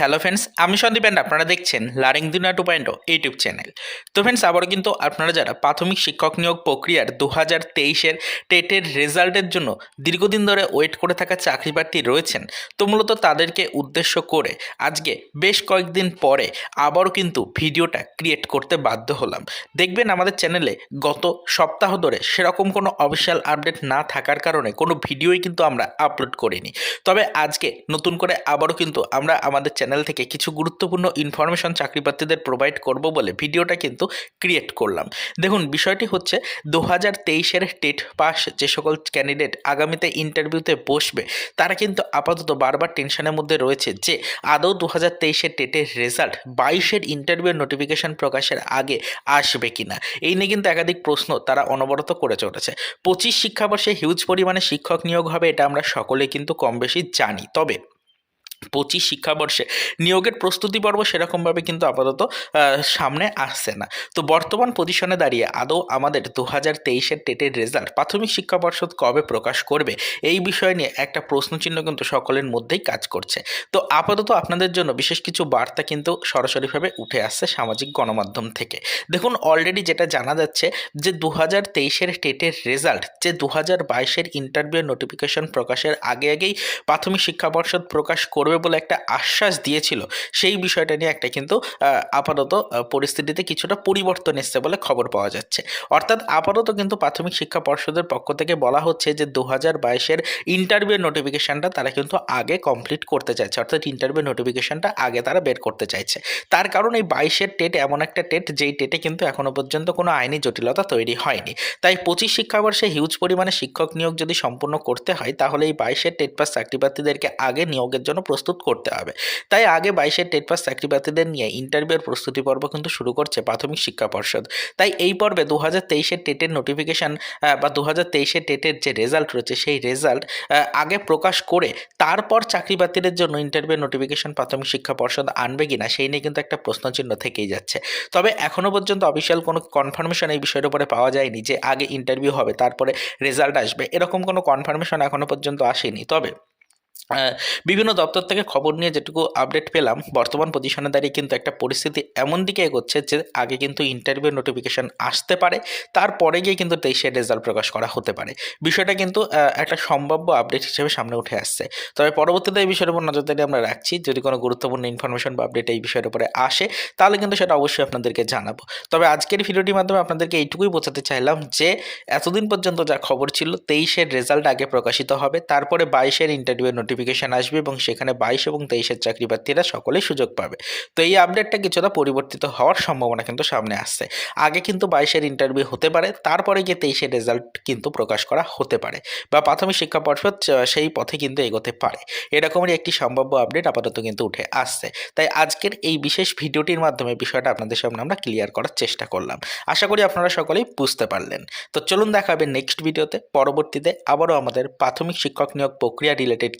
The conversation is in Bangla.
হ্যালো ফ্রেন্ডস আমি সন্দীপ অ্যান্ড আপনারা দেখছেন লারিং দুনিয়া টু পয়েন্ট ইউটিউব চ্যানেল তো ফ্রেন্ডস আবারও কিন্তু আপনারা যারা প্রাথমিক শিক্ষক নিয়োগ প্রক্রিয়ার দু হাজার তেইশের টেটের রেজাল্টের জন্য দীর্ঘদিন ধরে ওয়েট করে থাকা চাকরি প্রার্থী রয়েছেন, তো মূলত তাদেরকে উদ্দেশ্য করে আজকে বেশ কয়েকদিন পরে আবারও কিন্তু ভিডিওটা ক্রিয়েট করতে বাধ্য হলাম। দেখবেন আমাদের চ্যানেলে গত সপ্তাহ ধরে সেরকম কোনো অফিসিয়াল আপডেট না থাকার কারণে কোনো ভিডিওই কিন্তু আমরা আপলোড করিনি। তবে আজকে নতুন করে আবারও কিন্তু আমরা আমাদের চ্যানেল থেকে কিছু গুরুত্বপূর্ণ ইনফরমেশন চাকরি প্রার্থীদের প্রোভাইড করব বলে ভিডিওটা কিন্তু ক্রিয়েট করলাম। দেখুন, বিষয়টি হচ্ছে দু হাজার তেইশের টেট পাস যে সকল ক্যান্ডিডেট আগামীতে ইন্টারভিউতে বসবে, তারা কিন্তু আপাতত বারবার টেনশনের মধ্যে রয়েছে যে আদৌ দু হাজার তেইশের টেটের রেজাল্ট বাইশের ইন্টারভিউর নোটিফিকেশন প্রকাশের আগে আসবে কিনা, এই নিয়ে কিন্তু একাধিক প্রশ্ন তারা অনবরত করে চলেছে। পঁচিশ শিক্ষাবর্ষে হিউজ পরিমাণে শিক্ষক নিয়োগ হবে, এটা আমরা সকলে কিন্তু কম বেশি জানি। তবে পঁচিশ শিক্ষাবর্ষে নিয়োগের প্রস্তুতি পর্ব সেরকমভাবে কিন্তু আপাতত সামনে আসছে না। তো বর্তমান পজিশনে দাঁড়িয়ে আদৌ আমাদের দু হাজার তেইশের টেটের রেজাল্ট প্রাথমিক শিক্ষা পর্ষদ কবে প্রকাশ করবে? এই বিষয় নিয়ে একটা প্রশ্নচিহ্ন কিন্তু সকলের মধ্যেই কাজ করছে। তো আপাতত আপনাদের জন্য বিশেষ কিছু বার্তা কিন্তু সরাসরিভাবে উঠে আসছে সামাজিক গণমাধ্যম থেকে। দেখুন অলরেডি যেটা জানা যাচ্ছে যে দু হাজার তেইশের টেটের রেজাল্ট যে দু হাজার বাইশের ইন্টারভিউ নোটিফিকেশন প্রকাশের আগে আগেই প্রাথমিক শিক্ষা পর্ষদ প্রকাশ করবে বলে একটা আশ্বাস দিয়েছিল, সেই বিষয়টা নিয়ে একটা কিন্তু আপাতত পরিস্থিতিতে কিছুটা পরিবর্তন এসছে বলে খবর পাওয়া যাচ্ছে। অর্থাৎ আপাতত কিন্তু প্রাথমিক শিক্ষা পর্ষদের পক্ষ থেকে বলা হচ্ছে যে দু হাজার বাইশের ইন্টারভিউ নোটিফিকেশনটা তারা কিন্তু আগে কমপ্লিট করতে চাইছে। অর্থাৎ ইন্টারভিউ নোটিফিকেশনটা আগে তারা বের করতে চাইছে। তার কারণ এই বাইশের টেট এমন একটা টেট, যেই টেটে কিন্তু এখনও পর্যন্ত কোনো আইনি জটিলতা তৈরি হয়নি। তাই পঁচিশ শিক্ষাবর্ষে হিউজ পরিমাণে শিক্ষক নিয়োগ যদি সম্পূর্ণ করতে হয়, তাহলে এই বাইশের টেট পাস চাকরি প্রার্থীদেরকে আগে নিয়োগের জন্য প্রস্তুত করতে হবে। তাই আগে বাইশের টেট পাস চাকরি প্রার্থীদের নিয়ে ইন্টারভিউর প্রস্তুতি পর্ব কিন্তু শুরু করছে প্রাথমিক শিক্ষা পর্ষদ। তাই এই পর্বে দু হাজার তেইশের টেটের নোটিফিকেশান বা দু হাজার তেইশের টেটের যে রেজাল্ট রয়েছে সেই রেজাল্ট আগে প্রকাশ করে তারপর চাকরি প্রার্থীদের জন্য ইন্টারভিউ নোটিফিকেশন প্রাথমিক শিক্ষা পর্ষদ আনবে কিনা সেই নিয়ে কিন্তু একটা প্রশ্নচিহ্ন থেকেই যাচ্ছে। তবে এখনও পর্যন্ত অফিসিয়াল কোনো কনফার্মেশন এই বিষয়ের উপরে পাওয়া যায়নি যে আগে ইন্টারভিউ হবে, তারপরে রেজাল্ট আসবে। এরকম কোনো কনফার্মেশন এখনও পর্যন্ত আসেনি। তবে বিভিন্ন দপ্তর থেকে খবর নিয়ে যেটুকু আপডেট পেলাম, বর্তমান পজিশনে দাঁড়িয়ে কিন্তু একটা পরিস্থিতি এমন দিকে এগোচ্ছে যে আগে কিন্তু ইন্টারভিউ নোটিফিকেশন আসতে পারে, তারপরে গিয়ে কিন্তু তেইশের রেজাল্ট প্রকাশ করা হতে পারে। বিষয়টা কিন্তু একটা সম্ভাব্য আপডেট হিসেবে সামনে উঠে আসছে। তবে পরবর্তীতে এই বিষয়ের উপর নজরদারি আমরা রাখছি, যদি কোনো গুরুত্বপূর্ণ ইনফরমেশন বা আপডেট এই বিষয়ের উপরে আসে, তাহলে কিন্তু সেটা অবশ্যই আপনাদেরকে জানাব। তবে আজকের ভিডিওটির মাধ্যমে আপনাদেরকে এইটুকুই বোঝাতে চাইলাম যে, এতদিন পর্যন্ত যা খবর ছিল, তেইশের রেজাল্ট আগে প্রকাশিত হবে, তারপরে বাইশের ইন্টারভিউ নোটিফিকেশন আসবে এবং সেখানে বাইশ এবং তেইশের চাকরি প্রার্থীরা সকলেই সুযোগ পাবে। তো এই আপডেটটা কিছুটা পরিবর্তিত হওয়ার সম্ভাবনা কিন্তু সামনে আসছে। আগে কিন্তু বাইশের ইন্টারভিউ হতে পারে, তারপরে গিয়ে তেইশের রেজাল্ট কিন্তু প্রকাশ করা হতে পারে বা প্রাথমিক শিক্ষা পর্ষদ সেই পথে কিন্তু এগোতে পারে। এরকমেরই একটি সম্ভাব্য আপডেট আপাতত কিন্তু উঠে আসছে। তাই আজকের এই বিশেষ ভিডিওটির মাধ্যমে বিষয়টা আপনাদের সামনে আমরা ক্লিয়ার করার চেষ্টা করলাম। আশা করি আপনারা সকলেই বুঝতে পারলেন। তো চলুন দেখা হবে নেক্সট ভিডিওতে পরবর্তীতে আবারও আমাদের প্রাথমিক শিক্ষক নিয়োগ প্রক্রিয়া রিলেটেড